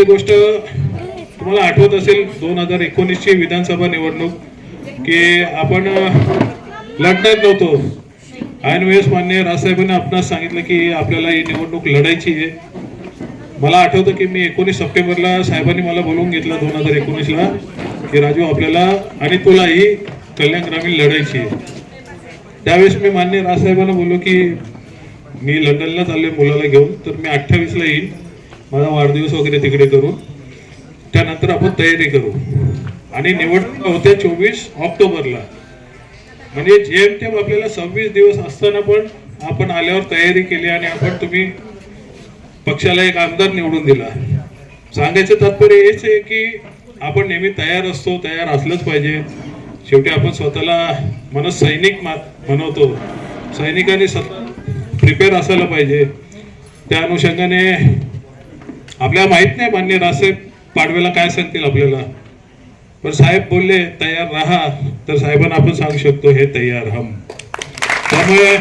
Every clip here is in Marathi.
दुसरी गोष्ट तुम्हाला आठवत असेल दोन हजार एकोणीसची विधानसभा निवडणूक की आपण अ, लढणार नव्हतो. ऐन वेळेस मान्य राजसाहेबांनी आपणास सांगितलं की आपल्याला ही निवडणूक लढायची आहे. मला आठवतं की मी एकोणीस सप्टेंबरला साहेबांनी मला बोलवून घेतलं दोन हजार एकोणीसला की राजू आपल्याला आणि तुलाही कल्याण ग्रामीण लढायची आहे. त्यावेळेस मी मान्य राजसाहेबांना बोललो की मी लंडनला चाललोय मुलाला घेऊन तर मी अठ्ठावीसला येईन. माझा वाढदिवस वगैरे तिकडे करू त्यानंतर आपण तयारी करू. आणि निवडणुका होत्या चोवीस ऑक्टोबरला. म्हणजे जेमतेम आपल्याला सव्वीस दिवस असताना पण आपण आल्यावर तयारी केली आणि आपण तुम्ही पक्षाला एक आमदार निवडून दिला. सांगायचं तात्पर्य हेच आहे की आपण नेहमी तयार असतो तयार असलंच पाहिजे. शेवटी आपण स्वतःला मन सैनिक मा- म्हणवतो सैनिकांनी स्वतः प्रिपेअर असायला पाहिजे. त्या अनुषंगाने आपल्याला माहीत नाही मान्य राजसाहेब पाडव्याला काय सांगतील आपल्याला. पण साहेब बोलले तयार राहा. तर साहेबांना आपण सांगू शकतो हे तयार हम. त्यामुळे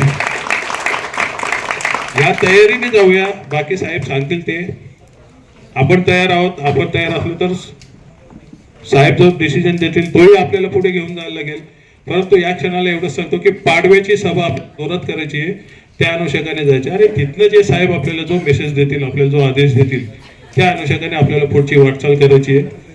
या तयारीने जाऊया. बाकी साहेब सांगतील ते. आपण तयार आहोत आपण तयार असलो तर साहेब जो डिसिजन देतील तोही आपल्याला पुढे घेऊन जायला लागेल. परंतु या क्षणाला एवढं सांगतो की पाडव्याची सभा आपण जोरात करायची आहे. त्या अनुषंगाने जायचे अरे तिथनं जे साहेब आपल्याला जो मेसेज देतील आपल्याला जो आदेश देतील त्या अनुषंगाने आपल्याला पुढची वाटचाल करायची आहे.